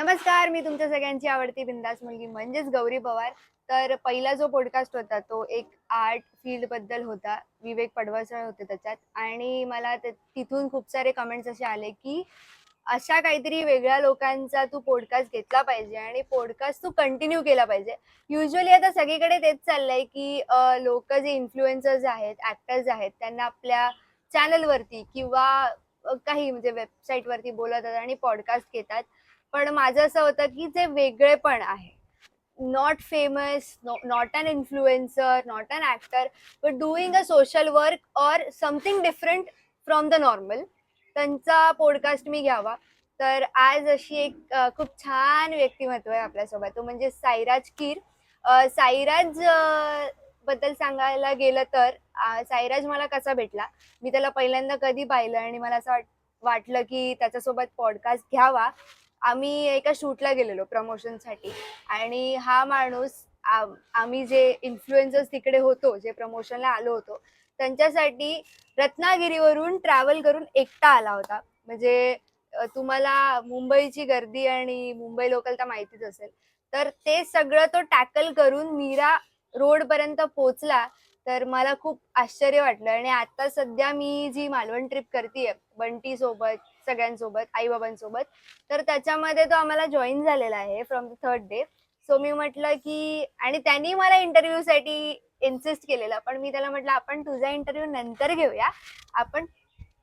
नमस्कार मी तुमच्या सगळ्यांची आवडती बिंदास मुलगी म्हणजेच गौरी पवार. तर पहिला जो पॉडकास्ट होता तो एक आर्ट फील्डबद्दल होता. विवेक पडवळसर होते त्याच्यात. आणि मला तिथून खूप सारे कमेंट्स असे आले की अशा काहीतरी वेगळ्या लोकांचा तू पॉडकास्ट घेतला पाहिजे आणि पॉडकास्ट तू कंटिन्यू केला पाहिजे. युजली आता सगळीकडे तेच चाललंय की लोक जे इन्फ्लुएन्सर्स आहेत ऍक्टर्स आहेत त्यांना आपल्या चॅनलवरती किंवा काही म्हणजे वेबसाईटवरती बोलवतात आणि पॉडकास्ट घेतात. पण माझं असं होतं की जे वेगळेपण आहे. Not famous not an influencer not an actor but doing a social work or something different from the normal त्यांचा पॉडकास्ट मी घ्यावा. तर आज अशी एक खूप छान व्यक्तिमत्व आहे आपल्यासोबत. तो म्हणजे साईराज कीर साईराजबद्दल सांगायला गेलं तर साईराज मला कसा भेटला? मी त्याला पहिल्यांदा कधी पाहिलं आणि मला असं वाट वाटलं की त्याच्यासोबत पॉडकास्ट घ्यावा. आम्ही एका शूटला गेलेलो प्रमोशनसाठी. आणि हा माणूस आम्ही जे इन्फ्लुएन्सर्स तिकडे होतो जे प्रमोशनला आलो होतो त्यांच्यासाठी रत्नागिरीवरून ट्रॅव्हल करून एकटा आला होता. म्हणजे तुम्हाला मुंबईची गर्दी आणि मुंबई लोकल तर माहितीच असेल. तर ते सगळं तो टॅकल करून मीरा रोड पर्यंत पोहोचला. तर मला खूप आश्चर्य वाटलं. आणि आता सध्या मी जी मालवण ट्रिप करते बंटी सोबत सगळ्यांसोबत आई बाबांसोबत तर त्याच्यामध्ये तो आम्हाला जॉईन झालेला आहे from the third day so मी म्हटलं की आणि त्यांनी मला इंटरव्ह्यूसाठी इन्सिस्ट केलेला. पण मी त्याला म्हटलं आपण तुझा इंटरव्ह्यू नंतर घेऊया. आपण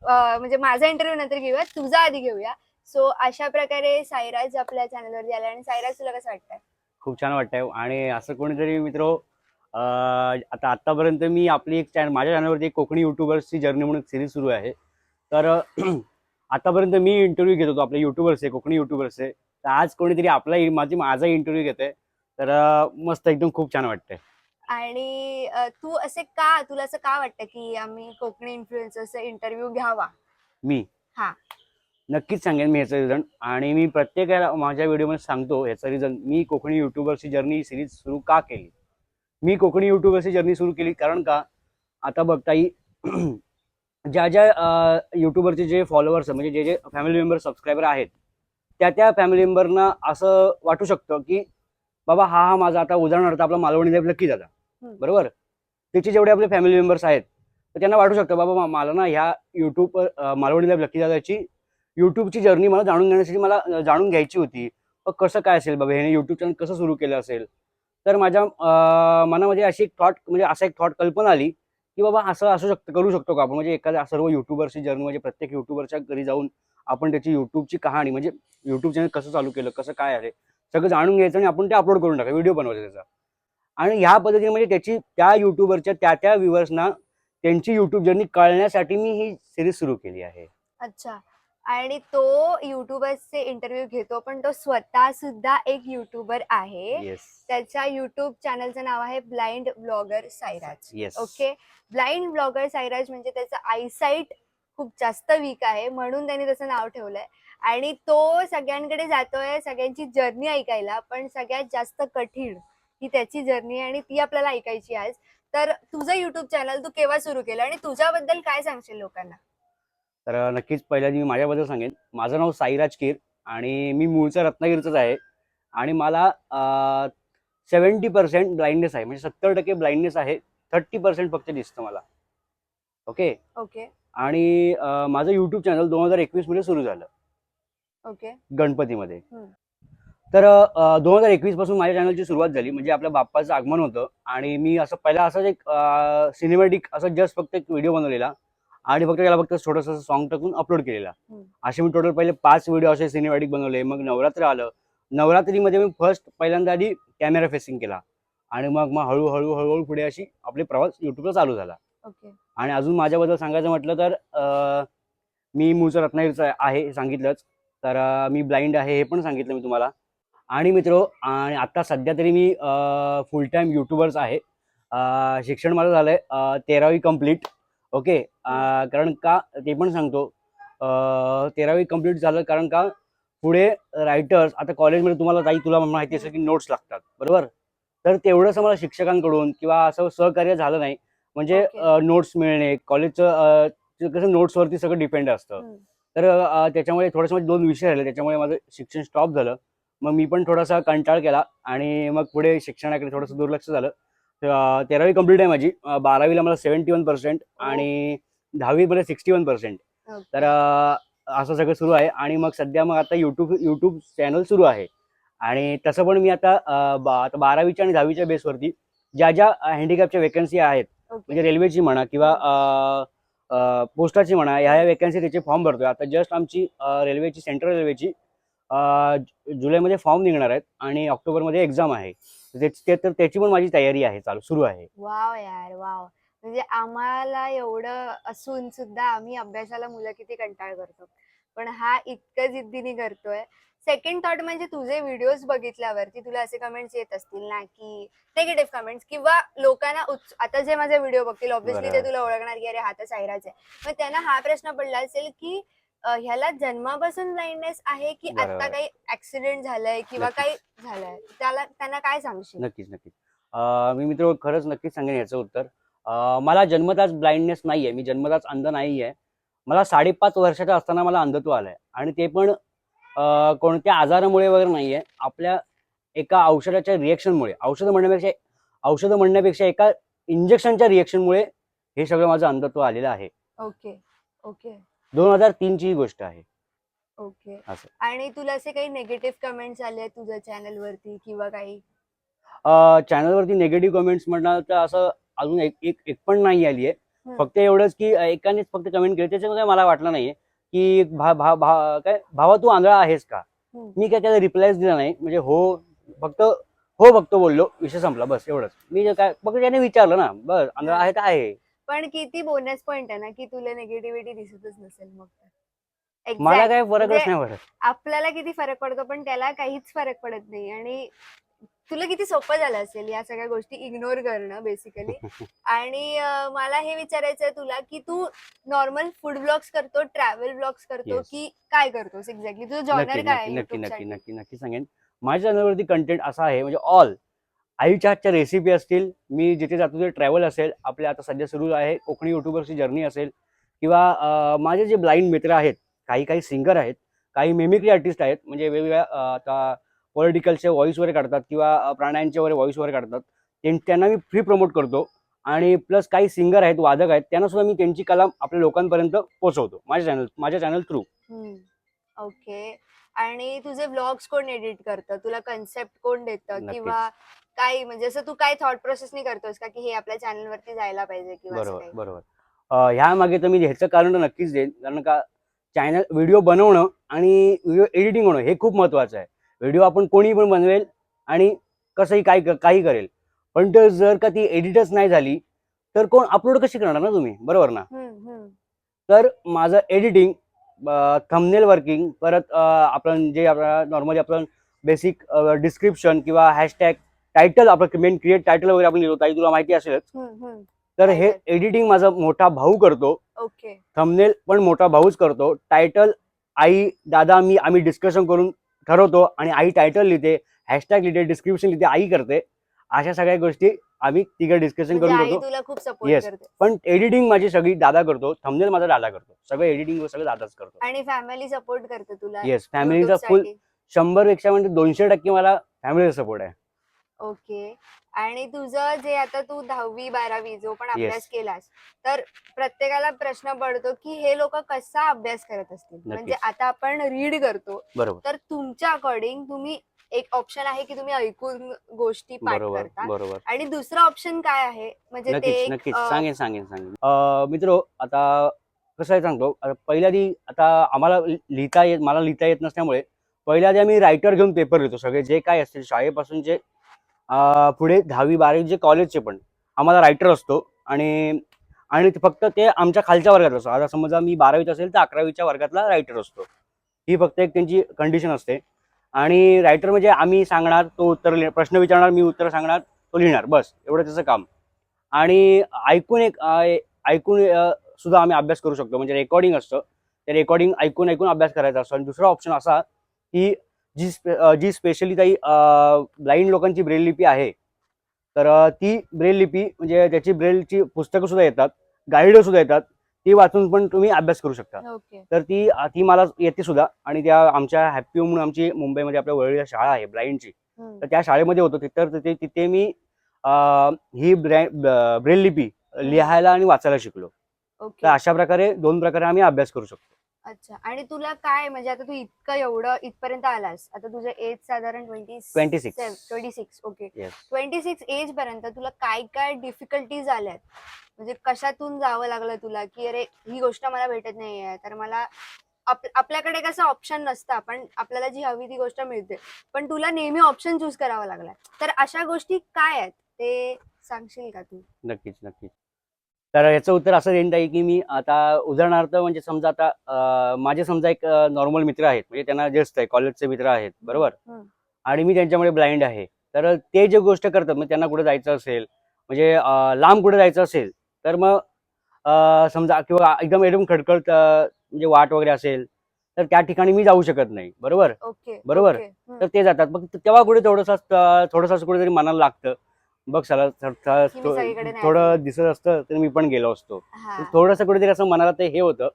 म्हणजे माझा इंटरव्ह्यू नंतर घेऊया. तुझा आधी घेऊया. सो अशा प्रकारे सायराज आपल्या चॅनलवरती आला. आणि सायराज तुला कसं वाटतंय? खूप छान वाटतंय. आणि असं कोणीतरी मित्र आता आतापर्यंत मी आपली एक चॅनल माझ्या चॅनलवरती एक कोकणी युट्यूबर्सची जर्नी म्हणून सिरीज सुरू आहे. तर आतापर्यंत मी इंटरव्ह्यू घेत होतो आपले युट्यूबर्सचे कोकणी युट्यूबर्सचे तर आज कोणीतरी आपला माझी माझा इंटरव्ह्यू घेतोय. तर अं, मस्त एकदम खूप छान वाटतंय. आणि तू असे का तुला असं का वाटतं की आम्ही कोकणी इन्फ्लुएन्सरचा इंटरव्ह्यू घ्यावा? मी? हा. नक्कीच सांगेन मी ह्याचं रिझन आणि मी प्रत्येकाला माझ्या व्हिडिओमध्ये सांगतो ह्याचं रिझन मी कोकणी युट्यूबर्सची जर्नी सिरीज सुरू का केली? मी कोकणी युट्यूबर्सची जर्नी सुरू केली कारण का? आता बघता येईल ज्या ज्या युट्यूबरचे जे फॉलोअर्स म्हणजे जे जे फॅमिली मेंबर सबस्क्रायबर आहेत त्या त्या फॅमिली मेंबरना असं वाटू शकतं की बाबा हा हा माझा आता उदाहरणार्थ आपला मालवणी लक्की दादा हम्म. बरोबर? त्याचे जेवढे आपले फॅमिली मेंबर्स आहेत तर त्यांना वाटू शकतं बाबा मला ना ह्या युट्यूब मालवणी लाईव्ह लकी दादाची युट्यूबची जर्नी मला जाणून घेण्यासाठी मला जाणून घ्यायची होती. मग कसं काय असेल बाबा? ह्याने युट्यूब चॅनल कसं सुरू केलं असेल? तर माझ्या मनामध्ये अशी एक थॉट म्हणजे असा एक थॉट कल्पना आली की बाबा असं असू शकतं करू शकतो का आपण? म्हणजे एखाद्या सर्व युट्यूबरची जर्नी म्हणजे प्रत्येक युट्यूबरच्या घरी जाऊन आपण त्याची युट्यूबची कहाणी म्हणजे युट्यूब चॅनल कसं चालू केलं कसं काय आहे सगळं जाणून घ्यायचं आणि आपण ते अपलोड करून टाका व्हिडिओ बनवायचा त्याचा. आणि ह्या पद्धतीने म्हणजे त्याची त्या युट्यूबरच्या त्या त्या व्ह्युअर्सना त्यांची युट्यूब जर्नी कळण्यासाठी मी ही सिरीज सुरू केली आहे. अच्छा. आणि तो युट्यूबर्सचे इंटरव्ह्यू घेतो पण तो स्वतः सुद्धा एक युट्यूबर आहे. येस त्याच्या युट्यूब चॅनलचं नाव आहे blind blogger Sairaj yes okay blind blogger Sairaj म्हणजे त्याचं आयसाईट खूप जास्त वीक आहे म्हणून त्यांनी त्याचं नाव ठेवलंय. आणि तो सगळ्यांकडे जातोय सगळ्यांची जर्नी ऐकायला पण सगळ्यात जास्त कठीण ही त्याची जर्नी आणि ती आपल्याला ऐकायची आज. तर तुझं युट्यूब चॅनल तू केव्हा सुरू केलं आणि तुझ्याबद्दल काय सांगशील लोकांना? तर नक्कीच पहिल्या मी माझ्याबद्दल सांगेन. माझं नाव साईराज कीर आणि मी मूळचा रत्नागिरीचाच आहे. आणि मला सेवन्टी पर्सेंट ब्लाइंडनेस आहे. म्हणजे सत्तर टक्के ब्लाइंडनेस आहे. थर्टी पर्सेंट फक्त दिसतं मला. ओके? ओके. आणि माझं युट्यूब चॅनल दोन हजार एकवीसमध्ये सुरू झालं. ओके. गणपतीमध्ये. तर दोन हजार एकवीसपासून माझ्या चॅनलची सुरुवात झाली. म्हणजे आपल्या बाप्पाचं आगमन होतं. आणि मी असं पहिला असंच एक सिनेमॅटिक असं जस्ट फक्त एक व्हिडिओ बनवलेला. आणि फक्त त्याला फक्त छोटंसं सॉन्ग टाकून अपलोड केलेला. असे मी टोटल पहिले पाच व्हिडिओ असे सिनेमॅटिक बनवले. मग नवरात्र आलं. नवरात्रीमध्ये मी फर्स्ट पहिल्यांदा आधी कॅमेरा फेसिंग केला. आणि मग मग हळूहळू हळूहळू पुढे अशी आपले प्रवास युट्यूबला चालू झाला. आणि अजून माझ्याबद्दल सांगायचं म्हटलं तर मी मूळचा रत्नागिरीचा आहे हे सांगितलंच. तर मी ब्लाइंड आहे हे पण सांगितलं मी तुम्हाला. आणि मित्र आणि आता सध्या तरी मी फुल टाईम युट्यूबर्स आहे. शिक्षण माझं झालं आहे तेरावी कंप्लीट ओके कारण का ते पण सांगतो. तेरावी कंप्लीट झालं कारण का पुढे रायटर्स आता कॉलेजमध्ये तुम्हाला ताई तुला माहिती असेल की नोट्स लागतात बरोबर? तर तेवढंच मला शिक्षकांकडून किंवा असं सहकार्य झालं नाही. म्हणजे Okay. नोट्स मिळणे कॉलेजचं कसं नोट्सवरती सगळं डिपेंड असतं. तर त्याच्यामुळे थोडंसं माझे दोन विषय राहिले त्याच्यामुळे माझं शिक्षण स्टॉप झालं. मग मी पण थोडासा कंटाळ केला आणि मग पुढे शिक्षणाकडे थोडंसं दुर्लक्ष झालं. तेरावी कंप्लीट आहे माझी. बारावीला मला सेव्हन्टी वन पर्सेंट आणि दहावीमध्ये सिक्स्टी वन पर्सेंट. तर असं सगळं सुरू आहे. आणि मग सध्या मग आता युट्यूब युट्यूब चॅनल सुरू आहे. आणि तसं पण मी आता बा- बारावीच्या आणि दहावीच्या बेसवरती ज्या ज्या हँडिकॅपच्या वेकन्सी आहेत. म्हणजे रेल्वेची म्हणा किंवा पोस्टाची म्हणा ह्या ह्या वेकन्सी त्याचे फॉर्म भरतोय. आता जस्ट आमची रेल्वेची सेंट्रल रेल्वेची जुलैमध्ये फॉर्म निघणार आहेत आणि ऑक्टोबरमध्ये एक्झाम आहे. ते ते- तर त्याची पण माझी तयारी आहे चालू सुरू आहे. वाव यार वाव. म्हणजे आम्हाला एवढं असून सुद्धा आम्ही अभ्यासाला मुलं किती कंटाळ करतो. पण हा इतकं जिद्दीने करतोय. सेकंड थॉट म्हणजे तुझे व्हिडिओज बघितल्यावरती तुला असे कमेंट्स येत असतील ना की नेगेटिव्ह कमेंट्स किंवा लोकांना आता जे माझे व्हिडिओ बघतील ऑब्व्हियसली ते. तुला ओळखणार की अरे हा तर सायराच आहे. मग त्यांना हा प्रश्न पडला असेल की ह्याला जन्मापासून ब्लाइंडनेस आहे की आता. काही ऍक्सिडेंट झालंय किंवा नक्कीच. काही झालंय? त्याला त्यांना काय सांगशील? नक्कीच नक्कीच. अं, मी मित्र खरंच नक्कीच सांगेन याचं उत्तर. अं, मला जन्मताच ब्लाइंडनेस नाही आहे मी जन्मताच अंध नाही आहे मला साडेपाच वर्षाचा असताना मला अंधत्व आलंय. आणि ते पण अं, कोणत्या आजारामुळे वगैरे नाही आहे आपल्या एका औषधाच्या रिएक्शनमुळे. औषधं म्हणण्यापेक्षा औषधं म्हणण्यापेक्षा एका इंजेक्शनच्या रिएक्शनमुळे हे सगळं माझं अंधत्व आलेलं आहे. Okay okay. दोन हजार तीनची ही गोष्ट आहे. ओके. असं. आणि तुला असे काही निगेटिव्ह कमेंट्स आले आहेत तुझ्या चॅनल वरती किंवा काही? चॅनलवरती निगेटिव्ह कमेंट्स म्हणणार तर असं अजून एक एक एक पण नाही आली आहे. हम्म. फक्त एवढंच की अं, एकानेच फक्त कमेंट केली. त्याच्यामध्ये मला वाटलं नाहीये की भा भा भा काय भावा तू आंधळा आहेस का? हम्म. मी काय त्याला रिप्लायच दिला नाही. म्हणजे हो फक्त हो फक्त बोललो. विषय संपला. बस एवढंच. मी जे काय फक्त त्याने विचारलं ना बस आंधळा आहे तर आहे. पण किती बोनस पॉइंट आहे ना की तुला निगेटिव्हिटी दिसतच नसेल मग तर. मला Exact. काय फरकच म्हणजे नाही पडत आपल्याला किती फरक पडतो पण त्याला काहीच फरक पडत नाही आणि तुला किती सोपं झालं असेल या सगळ्या गोष्टी इग्नोर करणं बेसिकली आणि अं, मला हे विचारायचं आहे तुला की तू नॉर्मल फूड ब्लॉग्स करतो ट्रॅव्हल ब्लॉग्स करतो Yes. की काय करतोस एक्झॅक्टली तुझं जॉनर नक्की काय आहे नक्की नक्की YouTube नक्की साठी? नक्की नक्की सांगेन माझ्या चॅनलवरती कंटेंट असा आहे म्हणजे ऑल आईच्या हातच्या रेसिपी असतील मी जिथे जातो ते ट्रॅव्हल असेल आपल्या आता सध्या सुरू आहे कोकणी युट्यूबरची जर्नी असेल किंवा माझे जे ब्लाइंड मित्र आहेत काही काही सिंगर आहेत काही मेमिक्री आर्टिस्ट आहेत म्हणजे वेगवेगळ्या आता पॉलिटिकलचे व्हॉइस वगैरे काढतात किंवा प्राण्यांचे वगैरे व्हॉइस वगैरे काढतात त्यां- त्यांना मी फ्री प्रमोट करतो आणि प्लस काही सिंगर आहेत वादक आहेत त्यांना सुद्धा मी त्यांची कला आपल्या लोकांपर्यंत पोहोचवतो माझ्या चॅनल माझ्या चॅनल थ्रू ओके आणि तुझे व्लॉग्स कोण एडिट करतं? तुला कन्सेप्ट कोण देतं? नक्कीच. किंवा काय म्हणजे असं तू काय थॉट प्रोसेसनी करतोस का की हे आपल्या चॅनल वरती जायला पाहिजे किंवा असं बरोबर काही? बरोबर. अं, ह्या मागे तर मी ह्याचं कारण तर नक्कीच देईन. कारण का चॅनल व्हिडिओ बनवणं आणि व्हिडिओ एडिटिंग होणं हे खूप महत्वाचं आहे. व्हिडिओ आपण कोणी पण बनवेल आणि कसंही काय काही करेल. पण तर जर का ती एडिटच नाही झाली तर कोण अपलोड कशी करणार ना तुम्ही? बरोबर ना? हम्म, हम्म. तर माझं एडिटिंग थंबनेल वर्किंग परत आपण जे आपलं नॉर्मली आपण बेसिक डिस्क्रिप्शन किंवा हॅशटॅग टायटल आपलं मेन क्रिएट टायटल वगैरे आपण लिहितो ताई तुला माहिती असेलच. तर हे. एडिटिंग माझा मोठा भाऊ करतो. ओके. थंबनेल पण मोठा भाऊच करतो. टायटल आई दादा मी आम्ही डिस्कशन करून ठरवतो आणि आई टायटल लिहिते हॅशटॅग लिहिते डिस्क्रिप्शन लिहिते आई करते. अशा सगळ्या गोष्टी आम्ही तिघं डिस्कशन करून करतो तुला खूप सपोर्ट Yes. करते. पण एडिटिंग माझी सगळी दादा करतो थंबनेल माझा दादा करतो. सगळं एडिटिंग सगळं दादाच करतो. आणि फॅमिली सपोर्ट करते तुला येस फॅमिलीचा फुल. शंभरपेक्षा म्हणजे दोनशे टक्के मला फॅमिलीचा सपोर्ट आहे. ओके आणि तुझं जे आता तू दहावी बारावी जो पण अभ्यास केलास तर प्रत्येकाला प्रश्न पडतो की हे लोक कसा अभ्यास करत असतील? म्हणजे आता आपण रीड करतो. तर तुमच्या अकॉर्डिंग तुम्ही एक ऑप्शन आहे की तुम्ही ऐकून गोष्टी पाठ बरोबर करता. बरोबर. आणि दुसरं ऑप्शन काय आहे? म्हणजे ते नक्कीच एक, नक्कीच. अं, सांगेन सांगेन सांगेन. अं, मित्र आता कसं आहे सांगतो आता पहिल्या आधी आता आम्हाला लि- लिहिता येत मला लिहिता येत नसल्यामुळे पहिल्या आधी आम्ही रायटर घेऊन पेपर लिहितो सगळे जे काय असतील शाळेपासूनचे अं, पुढे दहावी बारावी जे कॉलेजचे पण आम्हाला रायटर असतो. आणि आणि ते फक्त ते आमच्या खालच्या वर्गात असतो. आता समजा मी बारावीत असेल तर अकरावीच्या वर्गातला रायटर असतो. ही फक्त एक त्यांची कंडिशन असते. आणि रायटर म्हणजे आम्ही सांगणार तो उत्तर लिह- प्रश्न विचारणार मी उत्तर सांगणार तो लिहिणार बस एवढं त्याचं काम. आणि ऐकून एक ऐकून सुद्धा आम्ही अभ्यास करू शकतो. म्हणजे रेकॉर्डिंग असतं. ते रेकॉर्डिंग ऐकून ऐकून अभ्यास करायचा असतो. आणि दुसरा ऑप्शन असा की जी स्पे- जी स्पेशली काही ब्लाइंड लोकांची ब्रेल लिपी आहे तर ती ब्रेल लिपी म्हणजे त्याची ब्रेलची पुस्तकं सुद्धा येतात गाईडसुद्धा येतात. ती वाचून पण तुम्ही अभ्यास करू शकता. ओके. तर ती ती मला येते सुद्धा. आणि त्या आमच्या हॅपी म्हणून आमची मुंबईमध्ये आपल्या वरळीला शाळा आहे ब्लाइंडची. तर त्या शाळेमध्ये होतो तर तिथे तिथे मी ही ब्रेल लिपी लिहायला आणि वाचायला शिकलो. तर अशा प्रकारे दोन प्रकारे आम्ही अभ्यास करू शकतो. अच्छा. आणि तुला काय म्हणजे आता तू इतकं एवढं इथपर्यंत आलास आता तुझं एज साधारण twenty 26. Twenty six okay Yes. Twenty six age पर्यंत तुला काय काय डिफिकल्टीज आल्यात? म्हणजे कशातून जावं लागलं तुला की अरे ही गोष्ट मला भेटत नाहीये तर मला आप- आपल्याकडे कसं ऑप्शन नसतं पण आपल्याला जी हवी ती गोष्ट मिळते. पण तुला नेहमी ऑप्शन चूज करावा लागला तर अशा गोष्टी काय आहेत? ते सांगशील का तू? नक्कीच नक्कीच. तर याचं उत्तर असं देईन ताई की मी आता उदाहरणार्थ म्हणजे समजा आता माझे समजा एक नॉर्मल मित्र आहेत म्हणजे त्यांना जस्ट आहे कॉलेजचे मित्र आहेत बरोबर. आणि मी त्यांच्यामुळे ब्लाइंड आहे. तर ते जे गोष्ट करतात मग त्यांना कुठे जायचं असेल म्हणजे लांब कुठे जायचं असेल तर मग समजा किंवा एकदम एकदम खडखड म्हणजे वाट वगैरे असेल तर त्या ठिकाणी मी जाऊ शकत नाही बरोबर? बरोबर. तर ते जातात. मग तेव्हा कुठे थोडंसं थोडंसं कुठेतरी मनाला लागतं. बघ की मी सगळीकडे नाही थोडं दिसत असतं तर मी पण गेलो असतो. हा. थोडंसं कुठेतरी असं मनाला ते हे होतं.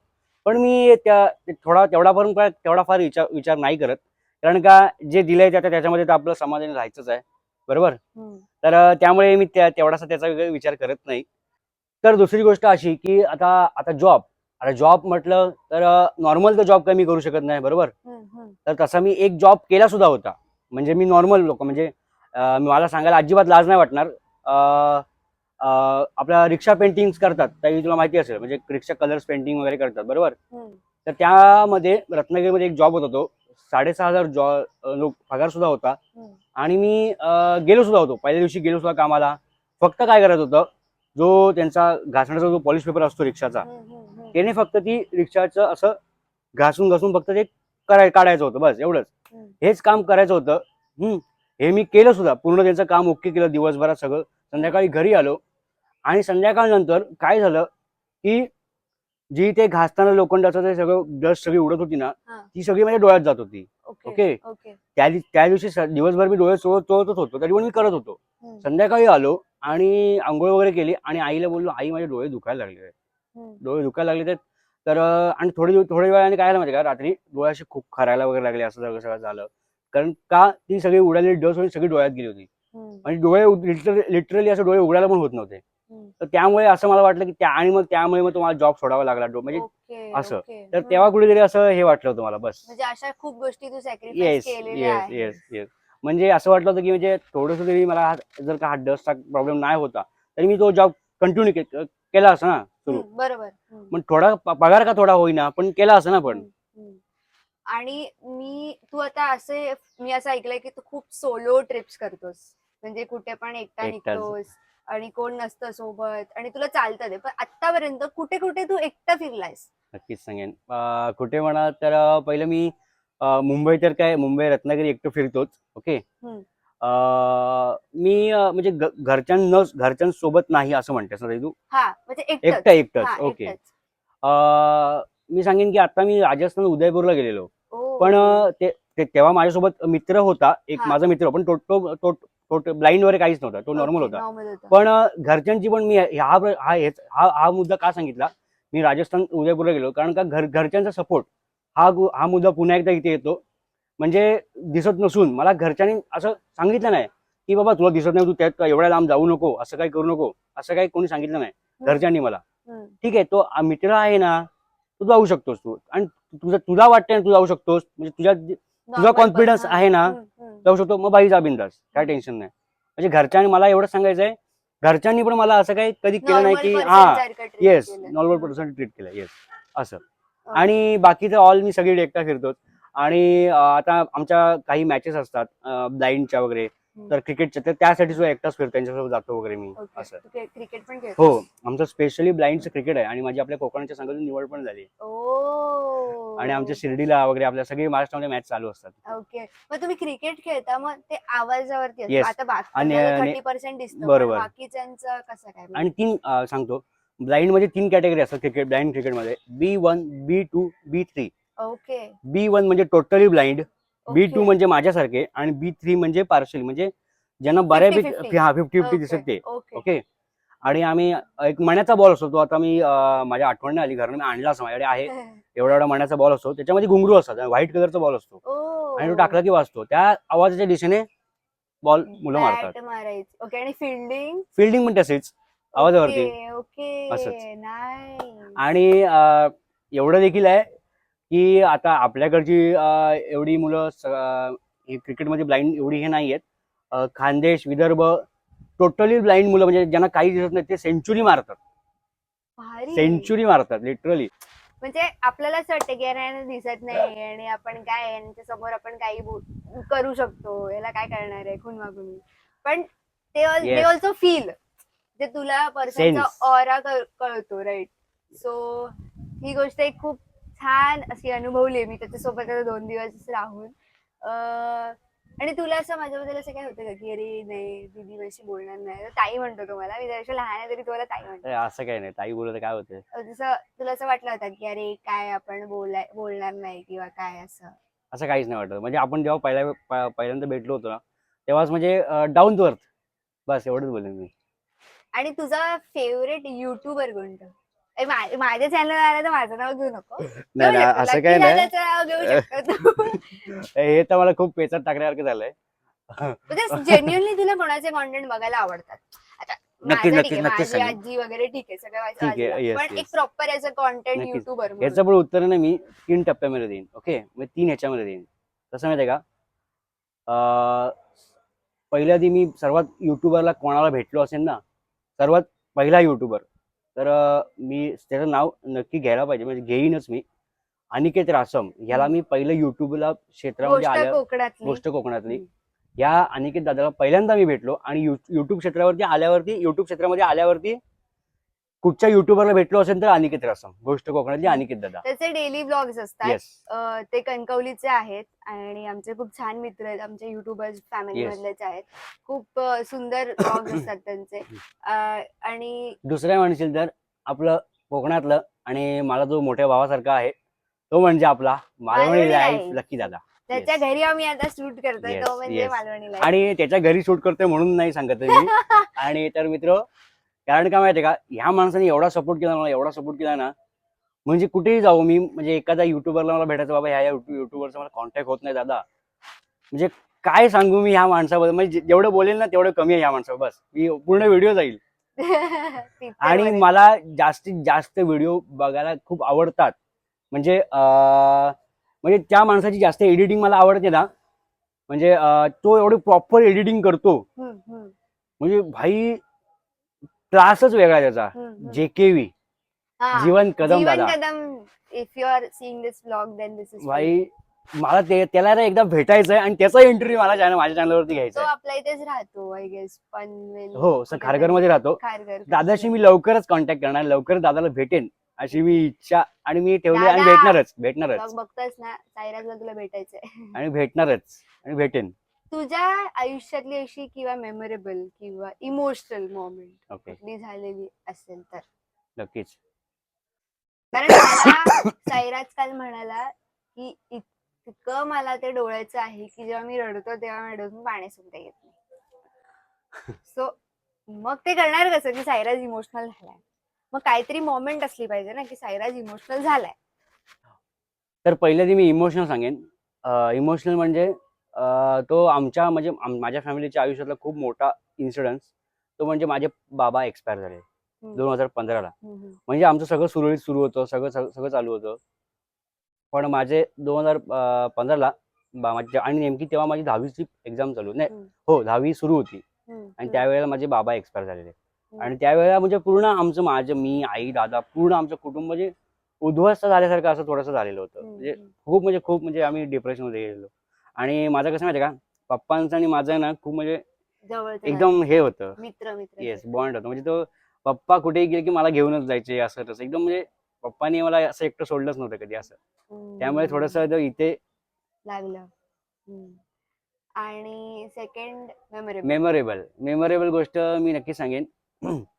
पण मी त्या ते थोडा तेवढा पण काय- तेवढा फार विचार विचार नाही करत. कारण का जे दिलंय त्या त्याच्यामध्ये तर आपलं समाधानी राहायचंच आहे. बरोबर? हम्म. तर अं, त्यामुळे मी त्या तेवढासा त्याचा विचार करत नाही. तर दुसरी गोष्ट अशी की आता आता जॉब आता जॉब म्हटलं तर नॉर्मल तर जॉब काही मी करू शकत नाही बरोबर? हम्म, हम्म. तर तसा मी एक जॉब केला सुद्धा होता. म्हणजे मी नॉर्मल लोक म्हणजे मला सांगायला अजिबात लाज नाही वाटणार आपल्या रिक्षा पेंटिंग करतात त्याही तुला माहिती असेल म्हणजे रिक्षा कलर्स पेंटिंग वगैरे करतात बरोबर. तर त्यामध्ये रत्नागिरीमध्ये एक जॉब होता तो साडेसहा हजार जॉब पगार सुद्धा होता. आणि मी गेलो सुद्धा होतो पहिल्या दिवशी गेलो सुद्धा कामाला फक्त काय करायचं होतं जो त्यांचा घासण्याचा जो पॉलिश पेपर असतो रिक्षाचा. त्याने फक्त ती रिक्षाचं असं घासून घासून फक्त ते कराय काढायचं होतं बस एवढंच. हेच काम करायचं होतं. हे मी केलं सुद्धा. पूर्ण त्यांचं काम ओके केलं दिवसभरात सगळं. संध्याकाळी घरी आलो. आणि संध्याकाळनंतर काय झालं की जी ते घासताना लोखंडाचं ते सगळं डस्ट सगळी उडत होती ना. ती सगळी माझ्या डोळ्यात जात होती. ओके त्या त्या दिवशी दिवसभर मी डोळे चोळत चोळतच होतो. तरी पण मी करत होतो. संध्याकाळी आलो आणि आंघोळ वगैरे केली आणि आईला बोललो आई माझे डोळे दुखायला लागले. डोळे दुखायला लागले तर आणि थोडे थोड्या वेळाने काय झालं माहिती का? रात्री डोळ्याशी खूप खरायला वगैरे लागले असं सगळं सगळं झालं. कारण का ती सगळी उडालेली डस होती सगळी डोळ्यात गेली होती. आणि डोळे लिटरली असं डोळे उघडायला पण होत नव्हते. तर त्यामुळे असं मला वाटलं की त्या आणि मग त्यामुळे मग तुम्हाला जॉब सोडावा लागला डो- म्हणजे असं. तर. तेव्हा कुठेतरी असं हे वाटलं होतं मला बस म्हणजे अशा खूप गोष्टी तू येस येस येस येस म्हणजे असं वाटलं होतं की म्हणजे थोडंसं तरी मला जर का हा डस्टचा प्रॉब्लेम नाही होता तरी मी तो जॉब कंटिन्यू केला असं ना सुरू बरोबर. पण थोडा पगार का थोडा होईना पण केला असं ना पण. आणि मी तू आता असे मी असं ऐकलंय की तू खूप सोलो ट्रिप्स करतोस. म्हणजे कुठे पण एकटा. निघतोस आणि कोण नसतं सोबत आणि तुला चालतं ते. पण आतापर्यंत कुठे कुठे तू एकटा फिरलायस? नक्कीच सांगेन. कुठे म्हणा तर पहिलं मी मुंबई तर काय मुंबई रत्नागिरी एकटं फिरतोच. ओके? मी म्हणजे घरच्यां घरच्यांसोबत नाही असं म्हणतेस ना तू? हा म्हणजे एकटं एकटंच. ओके. मी सांगेन की आता मी राजस्थान उदयपूरला गेलेलो. पण अं, ते ते- तेव्हा माझ्यासोबत मित्र होता एक हा. माझा मित्र पण तो तो तो ब्लाइंड वगैरे काहीच नव्हता तो नॉर्मल होता. पण अं, घरच्यांची पण मी हा हा हेच- हा हा मुद्दा का सांगितला मी राजस्थान उदयपूरला गेलो कारण का घर घरच्यांचा सपोर्ट हा गु- हा मुद्दा पुन्हा एकदा इथे येतो म्हणजे दिसत नसून मला घरच्यांनी असं सांगितलं नाही की बाबा तुला दिसत नाही तू त्यात एवढ्या लांब जाऊ नको असं काही करू नको असं काही कोणी सांगितलं नाही घरच्यांनी मला हम्म. ठीक आहे तो आ- मित्र आहे ना तू जाऊ शकतोस तू आणि तुझा तुला वाटतंय तू जाऊ शकतोस म्हणजे तुझ्या तुझा हा. आहे ना? जाऊ शकतो मग बाई जा बिंदास काय. टेन्शन नाही म्हणजे घरच्यांनी मला एवढं सांगायचंय घरच्यांनी पण मला असं काही कधी केलं नाही की हा येस. नॉर्मल. पर्सन ट्रीट केलं येस असं. आणि बाकीचं ऑल मी सगळी एकटा फिरतो आणि आता आमच्या काही मॅचेस असतात ब्लाइंडच्या वगैरे. तर क्रिकेटच्या तर त्यासाठी सुद्धा एकटाच फिरतो त्यांच्यासोबत जातो वगैरे मी. असं. क्रिकेट पण? हो आमचं स्पेशली ब्लाइंडचं क्रिकेट आहे आणि माझी आपल्या कोकणच्या संघातून निवड पण झाली. आणि आमच्या शिर्डीला वगैरे आपल्या सगळी महाराष्ट्रामध्ये मॅच चालू असतात. ओके. मग तुम्ही क्रिकेट खेळता मग ते आवाजावरती. आता आणि- पर्सेंट दिसतं बरोबर. पण बाकीच्यांचं कसं काय आणि तीन सांगतो. ब्लाइंडमध्ये तीन कॅटेगरी असतात क्रिकेट ब्लाइंड क्रिकेटमध्ये. B one B two B three okay. B one म्हणजे टोटली ब्लाइंड बी. टू म्हणजे माझ्यासारखे आणि बी थ्री म्हणजे पार्शली म्हणजे ज्यांना 50-50. बऱ्यापैकी हा फिफ्टी फिफ्टी दिसत ते. ओके आणि आम्ही एक मण्याचा बॉल असतो तो आता मी माझ्या आठवण आली घरून मी आणला असं माझ्याकडे आहे. एवढा एवढा मण्याचा बॉल असतो. त्याच्यामध्ये घुंगरू असतात व्हाईट कलरचा बॉल असतो. आणि तो टाकला की वाजतो. त्या आवाजाच्या दिशेने बॉल मुलं मारतात. ओके आणि फिल्डिंग फिल्डिंग पण तसेच. आवाजावरती. ओके असंच. आणि एवढं देखील आहे की आता आपल्याकडची एवढी मुलं स- क्रिकेटमध्ये ब्लाइंड एवढी हे नाही आहेत खानदेश विदर्भ टोटली ब्लाइंड मुलं म्हणजे ज्यांना काही दिसत नाही ते सेंचुरी मारतात. सेंचुरी मारतात लिटरली. म्हणजे आपल्याला असं वाटतं की यार यांना दिसत नाही आणि आपण काय यांच्या समोर आपण काही करू शकतो. याला काय करणार आहे खून मागून. पण ते. ऑल्सो फील जे तुला पर्सनचा. ऑरा कळतो राईट सो ही गोष्ट एक खूप छान अशी अनुभवली मी. त्याच्यासोबत आता दोन दिवस राहून. अं, आणि तुला असं माझ्याबद्दल असं काय होतं का की अरे नाही दीदी माझी बोलणार नाही. तर ताई म्हणतो तुम्हाला. मी त्यापेक्षा लहान आहे तरी तुम्हाला ताई म्हणतो. असं काही नाही. ताई बोलत काय होते जसं तुला असं वाटलं होतं की अरे काय आपण बोलाय बोलणार नाही किंवा काय असं. असं काहीच नाही वाटत. म्हणजे आपण जेव्हा पहिल्या पहिल्यांदा भेटलो होतो ना तेव्हाच म्हणजे डाऊन टू अर्थ. बस एवढंच बोलेन मी. आणि तुझा फेवरेट युट्यूबर कोणतं? ए, मा- माझ्या चॅनल आला तर माझं नाव घेऊ नको नाही घेऊ नाही शकतो. असं काही नाही दादाचं नाव घेऊ शकतो हे तर मला खूप पेचात टाकण्यासारखं झालंय म्हणजे जेन्युअनली तुला कोणाचे कॉन्टेंट बघायला आवडतात आता नक्कीच, माझं ठीक नक्कीच, आहे, नक्कीच माझी सांगेन. आजी वगैरे ठीक आहे सगळं माझं ठीक आहे, बाजूला. yes, पण yes. एक प्रॉपर कॉन्टेंट नक्कीच. युट्यूबर याचं पण उत्तर ना मी तीन टप्प्यामध्ये देईन ओके मी तीन ह्याच्यामध्ये देईन कसं माहितीये का अं, पहिल्या आधी मी सर्वात युट्यूबरला कोणाला भेटलो असेल ना सर्वात पहिला युट्यूबर तर मी त्याचं नाव नक्की घ्यायला पाहिजे. म्हणजे घेईनच मी. अनिकेत रासम याला मी पहिलं युट्यूबला क्षेत्रामध्ये आल्या कोकणातली. गोष्ट कोकणातली. या अनिकेत दादाला पहिल्यांदा मी भेटलो आणि युट्यूब क्षेत्रावरती आल्यावरती युट्यूब क्षेत्रामध्ये आल्यावरती कुठच्या युट्यूबरला भेटलो असेल तर अनिकेत रासम गोष्ट कोकणातली अनिकेत दादा त्याचे डेली ब्लॉग्स असतात येस अं, ते कणकवलीचे आहेत आणि आमचे खूप छान मित्र आहेत आमचे युट्यूबर्स फॅमिली Yes. मधलेच आहेत खूप अं, सुंदर ब्लॉग्स असतात त्यांचे अं, आणि दुसऱ्या म्हणशील तर आपलं कोकणातलं आणि मला जो मोठ्या भावासारखा आहे तो म्हणजे आपला Malvani Malvani life life. Lucky दादा त्याच्या Yes. घरी आम्ही आता शूट करतोय Yes, तो म्हणजे yes. मालवणी. आणि त्याच्या घरी शूट करतोय म्हणून नाही सांगत आहे मी आणि तर मित्र कारण काय माहितीये का? ह्या माणसाने एवढा सपोर्ट केला मला एवढा सपोर्ट केला ना म्हणजे कुठेही जाऊ मी म्हणजे एखाद्या युट्यूबरला मला भेटायचं बाबा ह्या युट्यूबरचा मला कॉन्टॅक्ट होत नाही दादा. म्हणजे काय सांगू मी ह्या माणसाबद्दल? म्हणजे जेवढं बोलेल ना तेवढं कमी आहे ह्या माणसाबद्दल बस. मी पूर्ण व्हिडिओ जाईल. आणि. मला जास्तीत जास्त व्हिडिओ बघायला खूप आवडतात. म्हणजे म्हणजे त्या माणसाची जास्त एडिटिंग मला आवडते ना. म्हणजे तो एवढी प्रॉपर एडिटिंग करतो. म्हणजे भाई क्लासच वेगळा त्याचा. जे के व्ही हा. जीवन कदम जीवन दादा. Kadam. If you are seeing this blog then this is भाई मला ते त्याला एकदा भेटायचंय आणि त्याचा इंटरव्ह्यू मला channel- माझ्या चॅनलवरती घ्यायचा आपल्या इथेच राहतो आय गेस हो असं खारघरमध्ये राहतो. दादाशी मी लवकरच कॉन्टॅक्ट करणार लवकरच दादाला भेटेन अशी मी इच्छा आणि मी ठेवली आणि! भेटणारच भेटणारच. बघतोस ना सायराजला तुला भेटायचंय. आणि भेटणारच आणि भेटेन. तुझ्या आयुष्यातली अशी किंवा मेमोरेबल किंवा इमोशनल मोमेंट ओके कुठली झालेली असेल तर? नक्कीच. कारण मला साईराज काल म्हणाला की इतकं मला ते डोळ्याचं आहे की जेव्हा मी रडतो तेव्हा माझ्या डोळ्यातून पाणी सुद्धा येत नाही. सो मग ते करणार कसं की साईराज इमोशनल झालाय. मग काहीतरी मोमेंट असली पाहिजे ना की साईराज इमोशनल झालाय. तर पहिल्या आधी मी इमोशनल सांगेन. इमोशनल म्हणजे तो आमच्या म्हणजे माझ्या फॅमिलीच्या आयुष्यातला खूप मोठा इन्सिडन्स तो म्हणजे माझे बाबा एक्सपायर झाले. दोन हजार पंधराला. म्हणजे आमचं सगळं सुरळीत सुरू होतं सगळं सगळं चालू होतं पण माझे दोन हजार पंधराला आणि नेमकी तेव्हा माझी दहावीची एक्झाम चालू नाही. हो दहावी सुरू होती आणि. त्यावेळेला माझे बाबा एक्सपायर झालेले आणि त्यावेळेला म्हणजे पूर्ण आमचं माझं मी आई दादा पूर्ण आमचं कुटुंब म्हणजे उद्ध्वस्त झाल्यासारखं असं थोडंसं झालेलं होतं म्हणजे. खूप म्हणजे खूप म्हणजे आम्ही डिप्रेशनमध्ये गेलेलो आणि माझं कसं माहिती का? पप्पांचं आणि माझं ना खूप म्हणजे एकदम हे होतं. मित्र मित्र. येस बॉन्ड होतं. म्हणजे तो पप्पा कुठेही गेले की मला घेऊनच जायचे असं तसं. एकदम म्हणजे पप्पानी मला असं एकटं सोडलंच नव्हतं कधी असं. त्यामुळे थोडंसं इथे लागलं. आणि सेकंड मेमोरेबल मेमोरेबल मेमोरेबल गोष्ट मी नक्की सांगेन.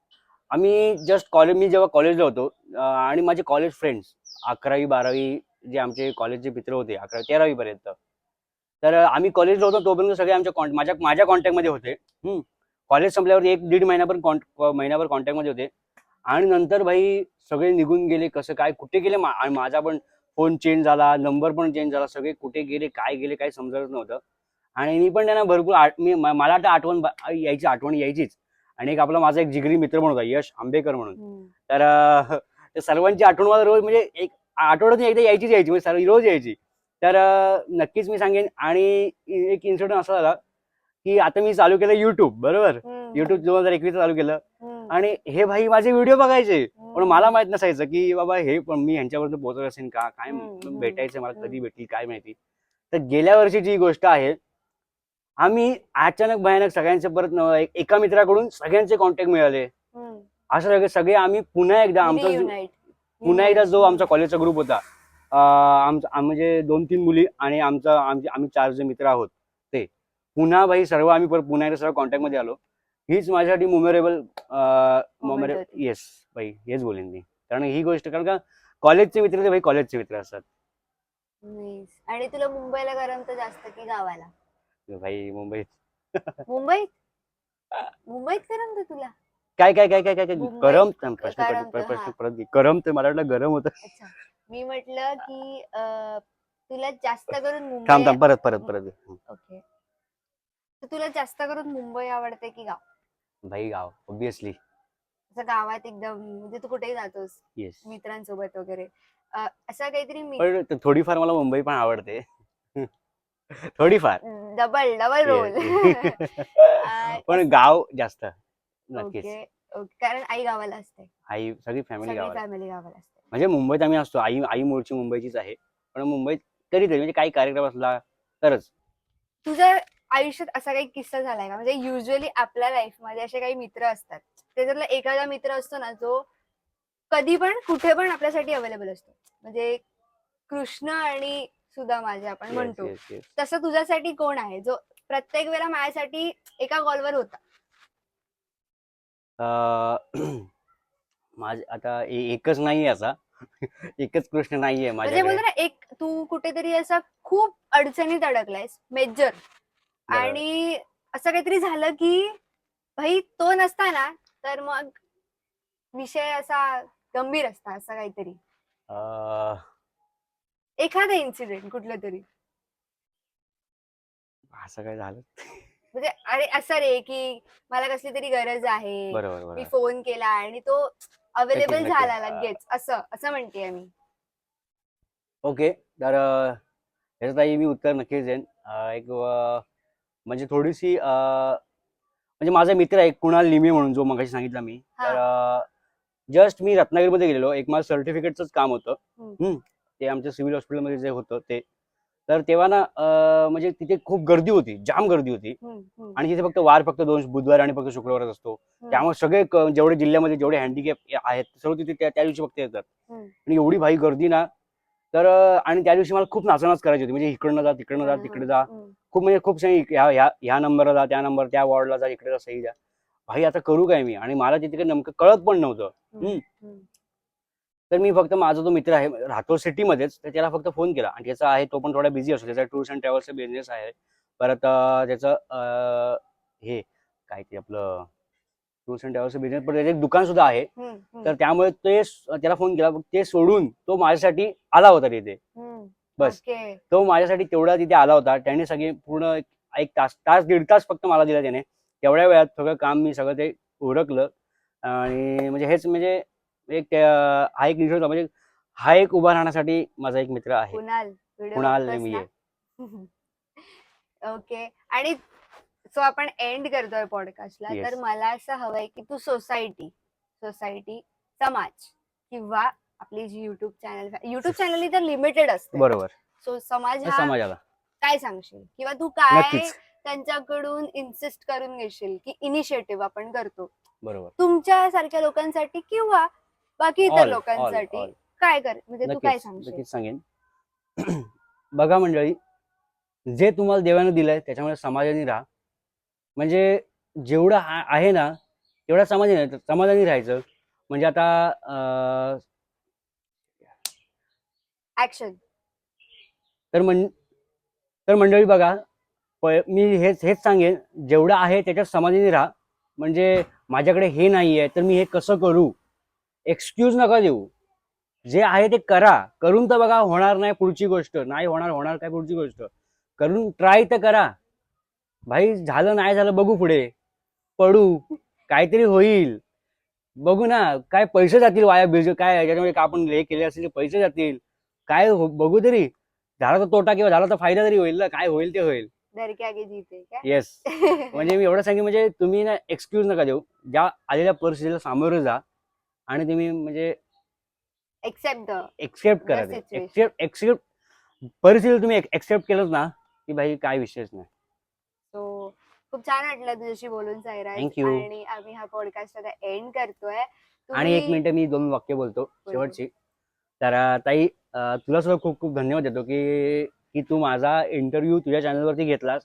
आम्ही जस्ट कॉलेज मी जेव्हा कॉलेजला होतो आणि माझे कॉलेज फ्रेंड्स अकरावी बारावी जे आमचे कॉलेजचे मित्र होते अकरावी तेरावी पर्यंत तर आम्ही कॉलेजला होतो तोपर्यंत सगळे आमच्या कॉन्ट माझ्या माझ्या कॉन्टॅक्टमध्ये होते. कॉलेज संपल्यावर एक दीड महिन्याभर कॉन्ट महिन्याभर कॉन्टॅक्टमध्ये होते. आणि नंतर भाई सगळे निघून गेले कसं काय कुठे गेले? माझा पण फोन चेंज झाला नंबर पण चेंज झाला सगळे कुठे गेले काय गेले काय समजत नव्हतं. आणि मी पण त्यांना भरपूर आठ मी मला तर आठवण यायची आठवण यायचीच. आणि एक आपला माझा एक जिगरी मित्र पण होता यश आंबेकर म्हणून. तर सर्वांची आठवण मला रोज म्हणजे एक आठवड्यातून एकदा यायचीच यायची म्हणजे सर्व रोज यायची. तर नक्कीच मी सांगेन आणि एक इन्सिडेंट असा झाला की आता मी चालू केलं युट्यूब बरोबर. युट्यूब दोन हजार एकवीस चालू केलं. आणि हे भाई माझे व्हिडिओ बघायचे पण. मला माहीत नसायचं की बाबा हे पण मी ह्यांच्यापर्यंत पोहोचत असेल का काय भेटायचं मला. कधी भेटतील काय माहिती तर गेल्या वर्षीची ही गोष्ट आहे आम्ही अचानक भयानक सगळ्यांचे परत एक- मित्राकडून सगळ्यांचे कॉन्टॅक्ट मिळाले. असं सगळे आम्ही पुन्हा एकदा आमचा जो-. पुन्हा एकदा जो आमचा कॉलेजचा ग्रुप होता आमचा म्हणजे दोन तीन मुली आणि आमचा आमचे आम्ही चार जे मित्र आहोत ते. पुन्हा भाई सर्व आम्ही परत पुन्हा एकदा सर्व कॉन्टॅक्टमध्ये आलो. हीच माझ्यासाठी मेमोरेबल होती. येस भाई हेच बोलेन मी. कारण ही गोष्ट कारण का कॉलेजचे मित्र ते भाई कॉलेजचे मित्र असतात. आणि तुला मुंबईला करमत जास्त की गावाला? भाई मुंबईत. मुंबईत? मुंबईत करमत तुला? काय काय काय काय काय गरम प्रश्न प्रश्न. परत. गरम ते मला वाटलं गरम होतं. मी म्हटलं की अं, तुला जास्त करून थांब मुंबई थांब परत परत परत. ओके. तर तुला जास्त करून मुंबई आवडते की गाव? भाई गाव ऑब्विसली असं गावात एकदम म्हणजे तू कुठेही जातोस येस मित्रांसोबत वगैरे. अं, असं काहीतरी मी पण त- थोडीफार मला मुंबई पण आवडते. थोडीफार. Double double role Yes. पण गाव जास्त नक्कीच. Okay okay. कारण आई गावाला असते. आई सगळी फॅमिली सगळी गावाला. फॅमिली गावाला असते. म्हणजे मुंबईत आम्ही असतो. आई आई मूळची मुंबईचीच आहे. पण मुंबईत कधीतरी म्हणजे काही कार्यक्रम असला तरच. तुझ्या आयुष्यात असा काही किस्सा झालाय का? म्हणजे युजली आपल्या लाईफमध्ये असे काही मित्र असतात. त्याच्यातला एखादा मित्र असतो ना जो कधी पण कुठे पण आपल्यासाठी अवेलेबल असतो. म्हणजे कृष्ण आणि सुधा माझे आपण Yes, म्हणतो. yes, yes. तसं तुझ्यासाठी कोण आहे? जो प्रत्येक वेळा माझ्यासाठी एका कॉलवर होता. अं, माझ आता ए- एकच नाहीये असा. एकच कृष्ण नाहीये म्हणजे माझ्याकडे. बोलतो ना एक तू कुठेतरी असा खूप अडचणीत अडकलायस मेजर. बरोबर. आणि असं काहीतरी झालं की भाई तो नसता ना तर मग विषय असा गंभीर असता असं काहीतरी. अं, एखादं इन्सिडेंट कुठलं तरी. असं काय झालं? म्हणजे अरे असं रे की मला कसली तरी गरज आहे. बरोबर मी बरोबर फोन केला आणि तो अवेलेबल. झाला. लगेच असं असं म्हणते मी ओके तर अं, ह्याचं ताई मी उत्तर नक्कीच देईन अं, एक अं, म्हणजे थोडीशी अं, म्हणजे माझा मित्र आहे कुणाल लिमे म्हणून जो मगाशी सांगितला मी तर जस्ट मी रत्नागिरीमध्ये गेलेलो एक माझं सर्टिफिकेटच काम होतं हम्म. हम्म. ते आमच्या सिव्हिल हॉस्पिटलमध्ये जे होतं ते तर तेव्हा ना म्हणजे तिथे खूप गर्दी होती जाम गर्दी होती. हम्म, हम्म, आणि तिथे फक्त वार फक्त दोन बुधवार आणि फक्त शुक्रवारच असतो. हम्म. त्यामुळे सगळे जेवढे जिल्ह्यामध्ये जेवढे हँडिकॅप आहेत सर्व तिथे त्या दिवशी फक्त येतात. आणि एवढी भाई गर्दी ना तर आणि त्या दिवशी मला खूप नाचनाच करायची होती. म्हणजे इकडनं जा तिकडनं जा हा, हा, तिकडे जा. खूप म्हणजे खूप सारी ह्या नंबरला जा त्या नंबर त्या वॉर्डला जा इकडे जा सही द्या भाई आता करू काय मी? आणि मला तिथे काही नेमकं कळत पण नव्हतं. तर मी फक्त माझा जो मित्र आहे राहतो सिटीमध्येच तर त्याला फक्त फोन केला. आणि त्याचा आहे तो पण थोडा बिझी असतो. त्याचा टूर्स अँड ट्रॅव्हल्सचा बिझनेस आहे. परत त्याचं हे काय ते आपलं टूर्स अँड ट्रॅव्हल्सचं बिझनेस पण त्याचं एक दुकान सुद्धा आहे. तर त्यामुळे ते त्याला फोन केला. ते सोडून तो माझ्यासाठी आला होता तिथे. बस. तो माझ्यासाठी तेवढा तिथे आला होता. त्याने सगळे पूर्ण एक- एक तास तास दीड तास फक्त मला दिला त्याने. तेवढ्या वेळात सगळं काम मी सगळं ते उरकलं आणि म्हणजे हेच म्हणजे एक हा एक होता म्हणजे हा एक उभा राहण्यासाठी माझा एक मित्र आहे. कुणाल. कुणाल बघतोस ना? ओके. आणि सो आपण एंड करतोय पॉडकास्टला. Yes. तर मला असं हवंय की तू सोसायटी सोसायटी समाज किंवा आपली जी युट्यूब चॅनल युट्यूब चॅनल तर लिमिटेड असते. बरोबर. सो समाज हा समाजाला. काय सांगशील? किंवा तू काय नक्कीच. त्यांच्याकडून इन्सिस्ट करून घेशील की इनिशिएटिव्ह आपण करतो? बरोबर. तुमच्या सारख्या लोकांसाठी किंवा बाकी इतर All, all, लोकांसाठी all. काय कर म्हणजे तू काय नक्कीच सांगशील नक्कीच सांगेन. बघा मंडळी जे तुम्हाला देवानं दिलंय त्याच्यामध्ये समाधानी राहा. म्हणजे जेवढं आ- आहे ना तेवढा समाधानी समाधानी राहायचं. म्हणजे आता अं, ऍक्शन तर मन तर मंडळी बघा प- मी हेच हेच सांगेन जेवढं आहे त्याच्यात समाधानी राहा. म्हणजे माझ्याकडे हे नाही आहे तर मी हे कसं करू? एक्सक्यूज नका देऊ. जे आहे ते करा. करून तर बघा होणार नाही पुढची गोष्ट. नाही होणार होणार काय पुढची गोष्ट? करून ट्राय तर करा. भाई झालं नाही झालं बघू पुढे. पडू. काहीतरी होईल. बघू ना काय पैसे जातील वाया बिज काय याच्यामुळे का आपण हे केले असतील ते पैसे जातील. काय हो- बघू तरी. झाला तर तोटा किंवा झाला तर फायदा तरी होईल ना. काय होईल ते होईल. येस म्हणजे मी एवढं सांगेन म्हणजे तुम्ही ना एक्सक्यूज नका देऊ. ज्या आलेल्या परिस्थितीला सामोरं जा. आणि तुम्ही म्हणजे एक्सेप्ट एक्सेप्ट करा The ते. situation. एक्सेप्ट एक्सेप्ट परिस्थिती तुम्ही एक्सेप्ट केलंच ना की भाई काय विषयच नाही. सो खूप छान वाटलं तुझ्याशी बोलून सायराज Thank you. आणि आम्ही हा पॉडकास्ट आता एंड करतोय. आणि एक तुम्ही- मिनिट मी दोन वाक्य बोलतो शेवटची. तर अं, ताई अं, तुला सुद्धा खूप खूप धन्यवाद देतो की की तू माझा इंटरव्ह्यू तुझ्या चॅनलवरती घेतलास.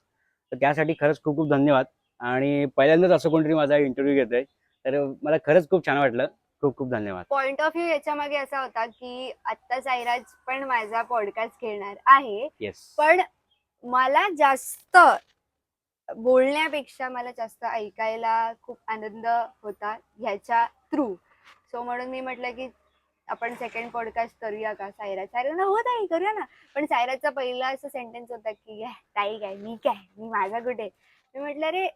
तर त्यासाठी खरंच खूप खूप धन्यवाद. आणि पहिल्यांदाच असं कोणतरी माझा इंटरव्ह्यू घेत आहे तर मला खरंच खूप छान वाटलं. खूप खूप धन्यवाद. पॉइंट ऑफ व्ह्यू याच्या मागे असा होता की आता सायराज पण माझा पॉडकास्ट घेणार आहे. येस पण मला जास्त बोलण्यापेक्षा मला जास्त ऐकायला खूप आनंद होता ह्याच्या थ्रू सो म्हणून मी म्हटलं की आपण सेकंड पॉडकास्ट करूया का सायराज सायराज हो ताई करूया ना. पण सायराजचा पहिला असं सेंटेन्स होता की "घ्या, ताई काय मी काय मी माझा कुठे मी म्हटलं रे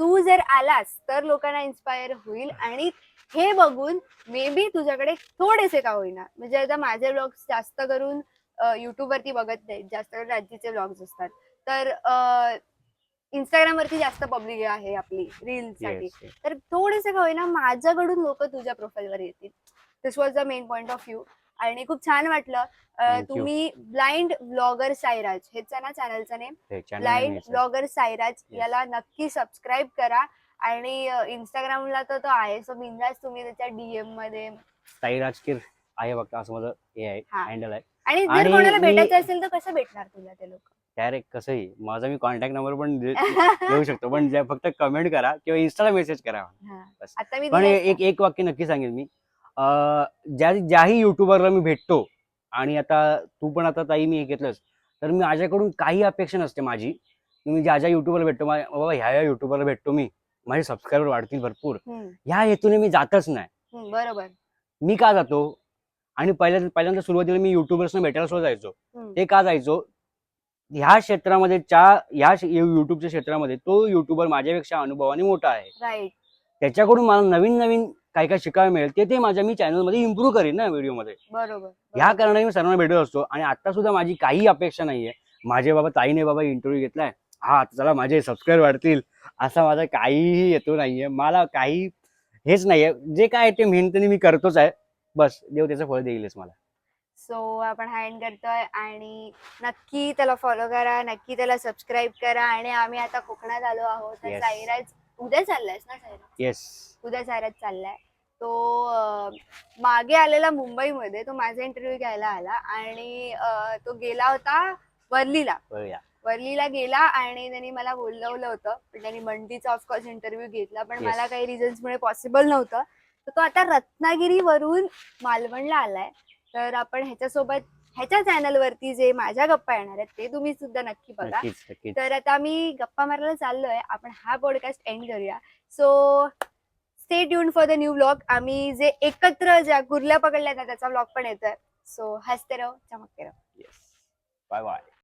तू जर आलास तर लोकांना इन्स्पायर होईल आणि हे बघून मे बी तुझ्याकडे थोडेसे का होईना. म्हणजे आता माझे ब्लॉग्स जास्त करून युट्यूब वरती बघत नाहीत जास्त करून राज्याचे ब्लॉग्स असतात. तर इंस्टाग्राम वरती जास्त पब्लिक आहे आपली रील साठी. तर थोडेसे का होईना माझ्याकडून लोक तुझ्या प्रोफाईलवर येतील. This was the main point of view आणि खूप छान वाटलं. Um, Thank you. तुम्ही ब्लाइंड ब्लॉगर सायराज हेच आहे ना चॅनलचं name channel blind blogger Sairaj Yes. याला नक्की सबस्क्राईब करा. आणि इंस्टाग्रामला तर तो आहे सो बिंदास तुम्ही त्याच्या डीएममध्ये. साई राजकीर आहे बघा असं माझं हे आहे हा. हँडल आहे. आणि जर आणि कोणाला मी- भेटायचं असेल तर कसं भेटणार तुला ते लोक? डायरेक्ट कसंही माझा मी कॉन्टॅक्ट नंबर पण दे- देऊ शकतो पण ज्या फक्त कमेंट करा किंवा इन्स्टाला मेसेज करा. बस. आता मी पण दिलंय एक एक वाक्य नक्की सांगेन मी. ज्या ज्याही युट्यूबरला मी भेटतो आणि आता तू पण आता ताई मी हे घेतलंस तर मी माझ्याकडून काही अपेक्षा नसते माझी. मी ज्या ज्या युट्यूबरला भेटतो बाबा ह्या ह्या युट्यूबरला भेटतो मी माझे सबस्क्रायबर वाढतील भरपूर. ह्या हेतूने मी जातच नाही. बरोबर. मी का जातो? आणि पहिल्या पहिल्यांदा सुरुवातीला मी युट्यूबर्सना भेटायला सुद्धा जायचो. ते का जायचो? ह्या क्षेत्रामध्ये च्या ह्या युट्यूबच्या क्षेत्रामध्ये तो युट्यूबर माझ्यापेक्षा अनुभवाने मोठा आहे. त्याच्याकडून मला नवीन नवीन काय काय शिकायला मिळेल ते ते माझ्या मी चॅनलमध्ये इम्प्रूव्ह करीन ना व्हिडिओमध्ये. बरोबर ह्या. कारणाने मी सर्वांना भेटत असतो आणि आता सुद्धा माझी काही अपेक्षा नाहीये. माझे बाबा ताईने बाबा इंटरव्ह्यू घेतलाय. हा चला माझे सबस्क्राईब वाढतील. असा माझा काहीही येतो नाहीये. मला काही हेच नाहीये. जे काय ते मेहनतीने मी करतोच आहे. बस देव त्याचं फळ देईलच मला. सो आपण हा एंड करतोय आणि नक्की त्याला फॉलो करा नक्की त्याला सबस्क्राईब करा आणि आम्ही आता कोकणात आलो आहोत. Yes. साईराज उद्या चाललायस ना साईराज? येस उद्या साईराज चाललाय. तो मागे आलेला मुंबईमध्ये तो माझा इंटरव्ह्यू घ्यायला आला आणि तो गेला होता वर्लीला. वर्लीला. गेला आणि त्यांनी मला बोलवलं होतं. पण त्यांनी मंडीचा ऑफकोर्स इंटरव्ह्यू घेतला पण Yes. मला काही रिझन्समुळे पॉसिबल नव्हतं. तर तो आता रत्नागिरीवरून मालवणला आलाय. तर आपण ह्याच्यासोबत ह्याच्या चॅनल वरती जे माझ्या गप्पा येणार आहेत ते तुम्ही सुद्धा नक्की बघा. तर आता मी गप्पा मारायला चाललोय. आपण हा पॉडकास्ट एंड करूया. So stay tune for the new blog आम्ही जे एकत्र ज्या कुर्ल्या पकडल्या त्याचा ब्लॉग पण येतोय. सो हसते राहो चमकते राहो. Bye bye